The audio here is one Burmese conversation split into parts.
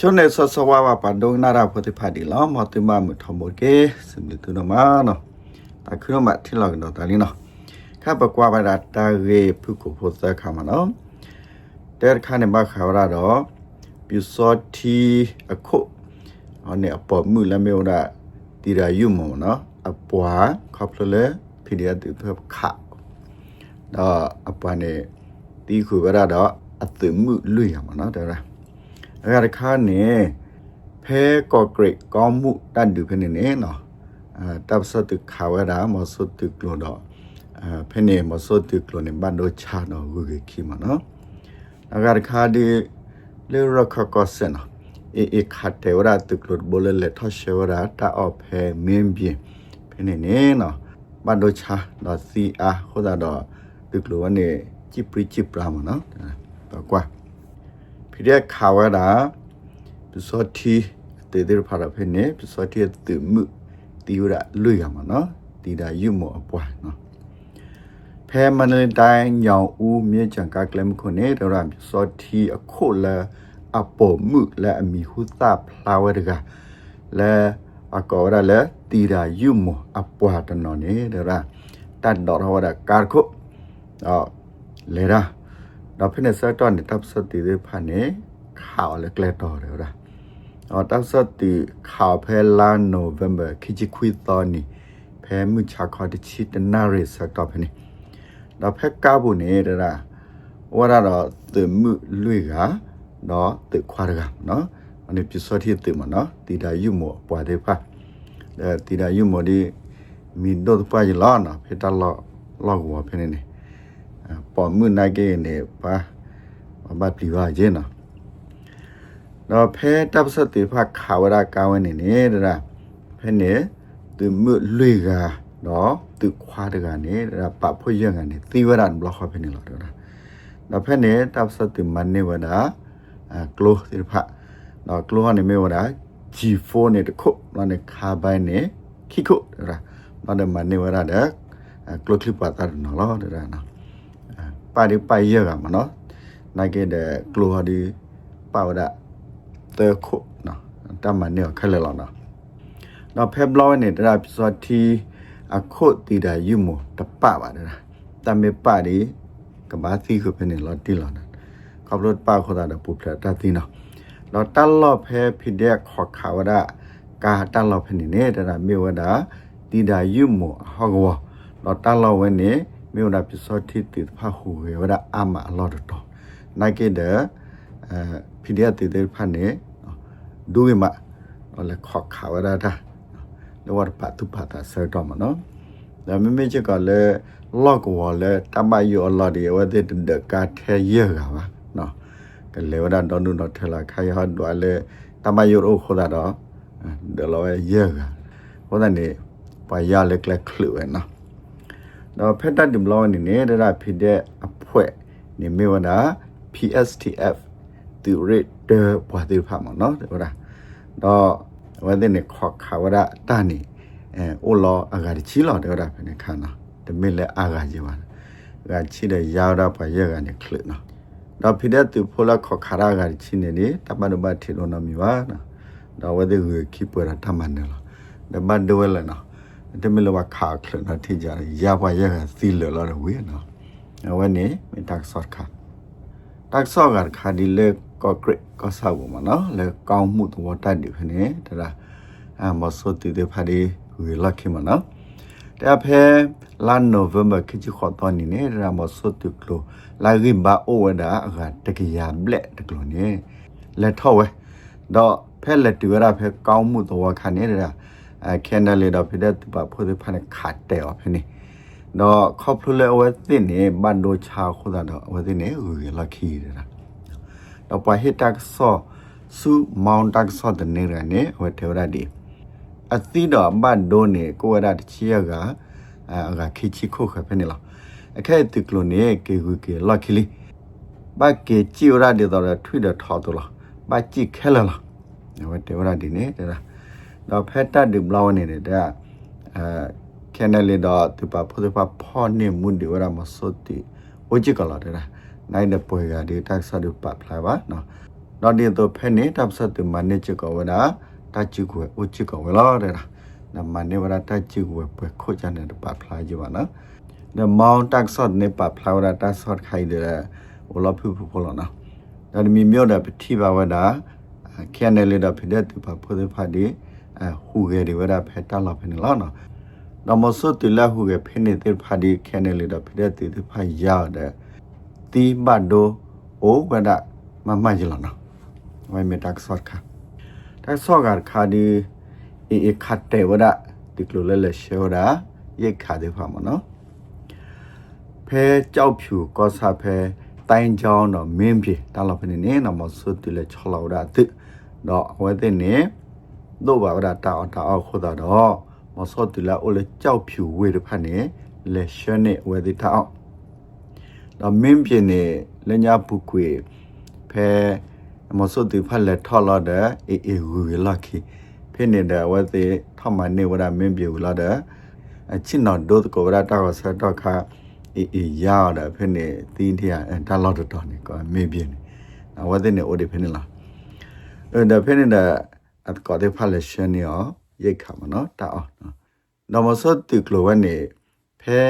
ချွန်းနေဆဆဝါဝပဒုံနာရဖတိဖာဒီလောမတိမမထမကေစမတူနမနော်တခုနမထီလောက်တော့ဒါလင်းနော်ခပ်ပကွာပါတာတာရေဖုကိုဖို့သက်ခါမနော်တဲခါနေမခါရတော့ပြူစောတီအခုဟောနေအပေါ်မှုလည်းမေရာတီရာယူမနော်အပွားခေါပလလေဖီဒီယတူဖခါတော့အပွားနေတီခုရတော့အသမှုလွေရ မှာနော်တဲ့အဲ့ဒါခါနေဖဲကော့ဂရိတ်ကောင်းမှုတန်တူဖနေနေနော်အဲတပ်စတုခါဝရာမဆုတုကလို့တော့အဲဖနေမဆုတုကလို့နေဘတ်တော့ချာတော့ဝေခိမနော်အဲ့ဒါခါဒီလေရခကောစနော်အေအေခတ်တေဝရာတုကလို့ဘလလေထရှေဝရာတာအဖဲမင်းပြင်းဖနေနေနော်ဘတ်တော့ချာတော့စီအားဟိုဒါတော့တုကလို့ကနေจิปริจิปราမနော်တော့ကွာ ဖိ တဲ့ခါဝဒါပစောတီတေတေဖာရဖ ೇನೆ ပစောတီတူမှုတီရလွေရမှာနော်တီဒါယူမအပွားနော်ဖဲမနလတိုင်းညောင်ဦးမြေချံကကလမ်ခုနေဒရမ်ပစောတီအခုလာအပေါ်မှုလာအမီဟုသဖလာဝရကလာအကောရလာတီဒါယူမအပွားတနော်နေဒရတတ်တော်ဟောဒါကာခုအော်လေရာ တော့ဖိနေစတော့နေတပ်စတီတွေဖာနေข่าวเลยแกลต่อเลยนะอ๋อตั้งสติข่าวแพลานโนเวมเบอร์คิจิคุยตอนนี้แพ้มือชาคอดิชิตนาเรสักต่อไปนี่เราแพ้ก้าวบุนี่เด้อนะว่าเราตื่นมือลุยกะเนาะตื่นควาดกะเนาะอันนี้พิสที่ตื่นมาเนาะตีได้ยุ่หมปว่าได้ปะเออตีได้ยุ่หมดีมีโดดไปอยู่ล้อเนาะเพตาล้อล้อหัวเพนี่นี่ ပေါ်မှုနိုင်ကေနေပါဘတ်ပြီပါရင်းနော်တော့ဖဲတပ်စတိဖခါဝရကာဝနေနေတာဖဲနေသူမှုလွေကနော်သူခွာတကနေတာပဖွေရကနေသီဝရဘလော့ခဖဲနေလို့တော့တော့ဖဲနေတပ်စတိမနေဝနာကလိုသီဖတော့ကလိုကနေမေဝနာ G4 နဲ့တခုနော်နေခါပိုင်းနေခိခုတော့ဘာမှမနေဝရတဲ့ကလိုကလစ်ပါတာနော်လို့တော့နော် ပါဒီပိုင်ရကမနော်နိုင်ခဲ့တဲ့ကလိုဟာဒီပါဝဒတဲခုနော်တမန်နေခက်လဲလောနော်နော်ဖက်ဘလောနေတာပြစောတီအခုတီတာယူမတပပါတယ်တမေပါဒီကဘာသီခုဖနေလောတီလောနော်ကဘလတ်ပါခေါ်တာပူပလာတတိနော်လောတလောဖဲဖိတဲ့ခေါ်ခါဝဒကာတလောဖနေနေတာမြေဝဒတီတာယူမဟောကောလောတလောဝနေ မြေဝဒပြစောတီတီဖာဟူဝဒအာမအလောတော်နိုင်ကေတဲ့အဲဖိတဲ့တီတဲ့ဖာနေဒူဝိမလေခောက်ခါဝရတာလောဝပတ်သူပတ်တာဆဲတော့မနော်ဒါမမေချက်ကလည်းလော့ကဝလဲတမယောလော်ဒီဝတဲ့တကာထဲရကပါနော်ကလေဝဒတော့နုတော့ထလာခိုင်ဟတ်တော့လေတမယောအိုခေါ်တာတော့ဒလောရကဟောတဲ့နေပါရလက်ကလက်ခလူနော် တော့ဖက်တတ်ဒီဘလောနေနေတာဖြစ်တဲ့အဖွဲနေမေဝဒ PSTF သူရတဲ့ဘွားတိဖာမနော်ဟုတ်လားတော့ဝတဲ့နေခေါခါဝရတာနီအဲအိုလောအဂါချီလောတဲ့ရဖနေခါနော်တမစ်လဲအာဂါကြီးပါကချီတဲ့ရောက်တော့ပါရကနေခလနော်တော့ဖိတဲ့သူဖိုလာခေါခါရဂါချီနေနေတမန်ဘတ်ထီလို့နော်မြပါနော်တော့ဝတဲ့ကိုခိပရတမန်နော်ဒမတ်ဒဝဲလနော် တမစ်လဝခါခလနော်ထိကြရရပါရကသီလလောဝေးနော်ဝဲနေမတက်ဆော့ခါတက်ဆော့ကခါဒီလေကော့ဂရစ်ကောဆောက်ပေါ်မှာနော်လေကောင်းမှုသဘောတိုက်တယ်ဖြစ်နေတရာအမဆိုတီတဲ့ဖာဒီဝေလက်ခင်မနော်တဲ့ဖဲလန်နိုဗမ်ဘာခချီခေါ်တော်နေနေရာမဆိုတူကလိုလာဂိဘာအိုဝဒါအကတကရဘလက်တကလိုနေလက်ထောက်ဝဲတော့ဖဲလက်တူရဖဲကောင်းမှုသဘောခံနေတာအဲ ကန်ဒလေတော့ဖြစ်တဲ့ပဖို့တဲ့ဖာနဲ့ခတ်တယ်အဖေနေတော့ခေါပလူလေဝဲတင်နေဘန်ဒိုချာခိုးတာတော့ဝဲတင်နေဝေလက်ခီတာတော့ပွားဟစ်တက်ဆော့ဆူမောင်တက်ဆော့တဲ့နေရနေဝတ်ထေရဒီအသီတော့ဘတ်ဒိုနေကိုရတဲ့ချီရကအာကခိချီခုခဖနေလားအခဲတကလိုနေကေကူကေလက်ခီလီဘတ်ကေချီရတဲ့တော့ထွေးတဲ့ထော်တော့လားဘတ်ချီခဲလာလားဝတ်ထေရဒီနေတဲ့ တော့ဖက်တက်ဒီဘလောင်းနေတဲ့တဲ့အာကန်နယ်လီတော့သူပါဖို့သူပါဖော်နေမှုဒီဝရမစောတိဝကြကလာတဲ့နိုင်တဲ့ပွဲကဒီတက်ဆာဒူပတ်ဖလာပါနော်တော့ဒီတော့ဖဲနေတပ်စတ်တမနေချကောဝဒါတချကွယ်ဥချကောဝလာတဲ့နမနေဝဒါတချကွယ်ပွဲခိုချတဲ့ပတ်ဖလာကြပါနော် the mount tax sort နေပတ်ဖလာဝဒါတဆော့ခိုင်တဲ့ဟိုလဖူဖူဖလောနော်ဒါမီမြို့တဲ့ပတိပါဝဒါခဲနယ်လေတော့ဖြစ်တဲ့သူပါဖို့တဲ့ဖာဒီ အဟူရဲဒီဝဒါဖဲတက်လာဖနေလားနော်တော့မဆုတ်တလဟူရဲဖင်းနေတဲ့ဖာဒီခဲနယ်လေတော့ဖြစ်တဲ့သူသူဖာရတဲ့တီဘတ်ဒိုအိုဝဒါမမကြလားနော်ဝိုင်မတက်ဆော့ခါတက်ဆော့ကခါဒီအေခတ်တဲ့ဝဒါဒီကလိုလဲလဲရှောဒါရိတ်ခါတဲ့ဖာမနော်ဖဲကြောက်ဖြူကောစာဖဲတိုင်းချောင်းတော့မင်းပြေတာလောက်ဖနေနေတော့မဆုတ်တလဲချောလောက်ဒါတစ်တော့ဝဲတဲ့နေ တို့ပါဝဒါတာတာအောက်ခုတော့မဆုတ်တလဲအိုလေကြောက်ဖြူဝေတဲ့ဖက်နေလဲရှဲနေဝဲတဲ့တာအောက်တော့မင်းပြေနေလက်ညာပုကွေဖဲမဆုတ်တဖက်လက်ထော်လာတဲ့အေးအေးဝေလာခီဖိနေတဲ့ဝဲတဲ့ထမနေဝဒါမင်းပြေဝလာတဲ့အချင်းတော့ဒုတ်ကိုဝဒါတာကိုဆက်တော့ခါအေးအေးရတာဖိနေတင်းထရဒါလောက်တော့နေကောမင်းပြေနေဝဲတဲ့နေအိုဒီဖိနေလားအဲ့ဒါဖိနေတဲ့ အကောတဲ့ဖက်လက်ရှင်းနေရောရိတ်ခါမနော်တာအောင်နော်နော်မစောတူကလိုဝနေဖဲ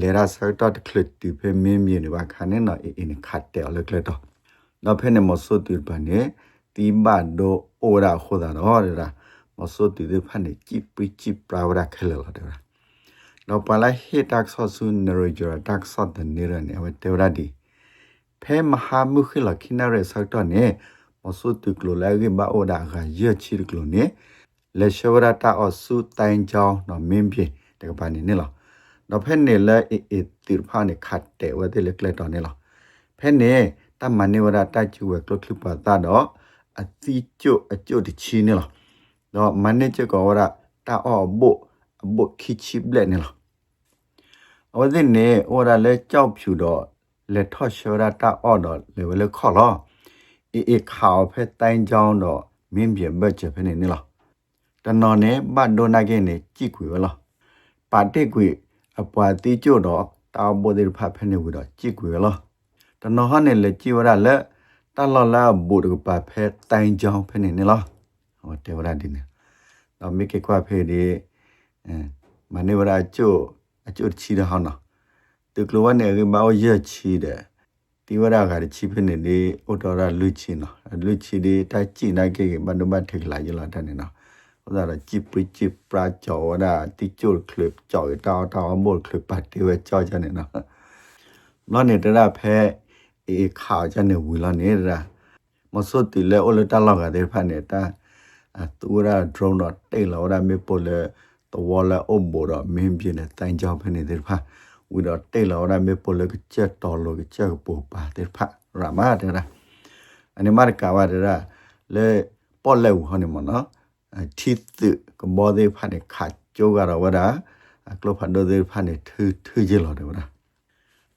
လေရာဆောက်တော့ကလစ်တူဖဲမင်းမြေနေပါခါနေနော်အင်းခတ်တယ်လည်းကလတော့နော်ဖဲနေမစောတူပါနေတီဘတ်ဒိုအိုရာခိုဒါတော့ရတာမစောတူတဲ့ဖက်နေကြည့်ပကြည့်ပရာဝရာခဲလောတယ်နော်ပါလာဟေတက်ဆော့ဆူနရဂျရာတက်ဆော့တဲ့နေရနေဝတေဝရာဒီဖဲမဟာမုခိလခိနာရဲဆောက်တော့နေ မစောတူကလိုလည်းကဘာအိုဒါကရချီကလိုနေလေရှဝရတာအဆူတိုင်ချောင်းနော်မင်းပြေတကပါနေနေလားနော်ဖက်နေလဲအအတိဖာနေခတ်တဲ့ဝဲတဲ့လက်လက်တော်နေလားဖက်နေတမနေဝရတချူဝဲကလကလပါတာတော့အတိကျအကျတချီနေလားတော့မန်နေချကောဝရတာအောဘိုအဘိုခိချိဘလက်နေလားအဝဒင်းနေဝရလဲကြောက်ဖြူတော့လက်ထော့ရှောရတာအော်တော့လေဝဲလေခေါ်လား အေးအေးခေါဖက်တိုင်ချောင်းတော့မင်းပြေဘက်ချက်ဖက်နေနေလားတနော်နဲ့ဘတ်ဒိုနာကင်းနေကြည့်ခွေလားပါတက်ခွေအပွားတိကျတော့တာဘောဒီဖဖနေဝတော့ကြည့်ခွေလားတနော်ဟနဲ့လေကြည့်ဝရလက်တလလာဘူဒပဖဲတိုင်ချောင်းဖနေနေလားဟောတေဝရဒီနေတော့မိကေခွာဖဲဒီအဲမနေဝရအကျို့အကျို့ချီရဟောင်းနော်တကလဝနဲ့ကမောရချီတယ် တိဝရကရချိဖနေလေဩတော်ရလူချိနော်လူချိဒီတာချိနိုင်ကေဘန္ဒမထေခလာယလာတနေနော်ဥဒါရချိပိချိပရာကြောဒါတိချိုလ်ခလစ်ကြောတောတောမောလ်ခလစ်ပတ်တေဝကြောကြနေနော်လောနေတရဖဲအေခါကြနေဝီလာနေရမစွတ်တိလေဩလတလောက်ကတဲ့ဖတ်နေတာသူရ drone တော့တိတ်လောရမေပိုလေတဝလာအုံဘောတော့မင်းပြင်းတဲ့တိုင်ကြောင်ဖနေတယ်ဖာ ဝိဒတေလောရမေပိုလကချက်တော်လကချက်ပိုပါတေဖရမတေရာအနေမာကဝရရာလေပေါ်လေဟောနေမနောတိသကဘောဒေဖနေခါကျိုးကရဝရာကလဖန်ဒိုဒေဖနေထือထือရလောတေဝရာ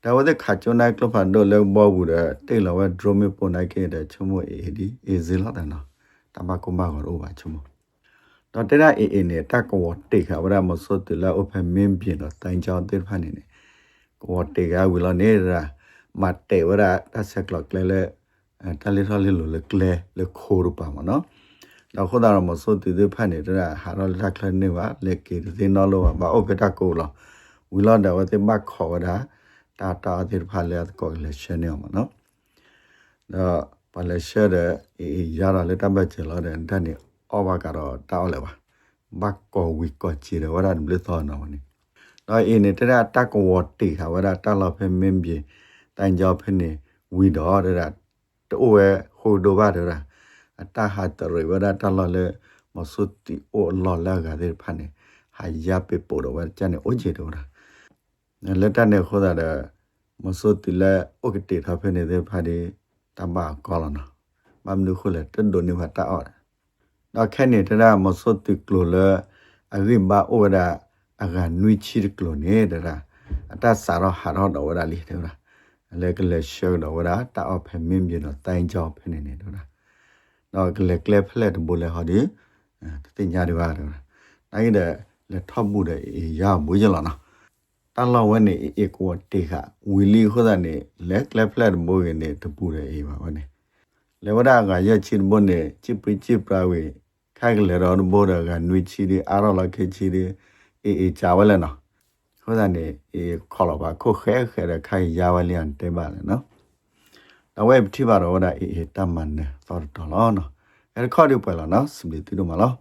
ဒါဝဒခါကျိုးနိုင်ကလဖန်ဒိုလေဘောဘူးတဲ့တေလောဝဒရမေပိုနိုင်ခဲ့တဲ့ချုံမအေဒီအေဇီလောတန်နော်တမကုမကောရောပါချုံမတော့တရအေအေနဲ့တကဝတေခါဝရမစွတ်တလာအဖမင်းပြင်းတော့တိုင်ချောင်းတေဖနေနေ ကိုတေကဝီလာနေရာမတ်တေဝရာတဆက်ကလကလေတလေးထလေးလိုလေကလေလေခိုးရပါမနော်တော့ခုနကမဆိုတူတူဖတ်နေတဲ့ဟာတော့လက်ခလနေပါလေကေဒီနော်လို့ပါအိုပတာကိုလောဝီလာတော့တေမခေါ်တာတာတာဒီဖာလေကောလေရှင်နေမှာနော်တော့ပါလေရှက်တဲ့ရတာလေတတ်မဲ့ချလာတဲ့တန်နေအော်ဘာကတော့တောက်လေပါဘက်ကောဝီကောချီရဝရန်ဘလစ်သောနော်မနီ တော့အင်းနေတဲ့တက်ကဝတီဟာဝရတလောက်ဖဲမင်းပြေတိုင်ကြောဖဲနေဝီတော့တဲ့တိုးဝဲဟိုဒိုဘာတဲ့အတဟာတရဝရတလလေမဆုတီအိုလော်လာကတဲ့ဖာနေဟာရပေပိုတော့ဝကျန်နေအိုဂျေတော့လက်တနဲ့ခေါ်တာမဆုတီလေအိုကတိထားဖနေတဲ့ဖာဒီတမ္ဘာကောလနော်မမ်နုခုလေတန်ဒိုနေဝတာအော်တော့ခဲနေတဲ့မဆုတီကလိုလေအရင်ဘာအိုဒါ အကနွိချီကလိုနေတာအတဆာရဟာတော့တော့ဝရလီတဲ့လေကလေရှောတော့ဝရတာအဖမင်းပြတော့တိုင်ကြောဖနေနေတော့တော့ကလကလဖလက်ဘူလေဟာဒီတင်ညာတွေပါတော့တိုင်းတဲ့လက်ထပ်မှုတဲ့ရမွေးကြလားနော်တန်လောက်ဝဲနေအေကိုတေခဝီလီခေါ်တဲ့နေလက်ကလဖလက်ဘူကနေတပူတဲ့အေးပါဗောနေလေဝဒကရချင်ဘုန်နေချိပချိပရာဝေခိုင်လေရောဘောဒကနွေချီဒီအာရလခေချီဒီ အေအေချာဝလဲနော်ခေါ်တဲ့အေခေါ်တော့ပါခုခဲခဲတဲ့ခိုင်ရဝလျန်တဲပါလေနော်တော့ဝဲတိပါတော့ဒါအေအေတမန်နေသော်တော်လောနော်အဲ့ခေါ်ဒီပွဲလာနော်စမီတီတို့မလား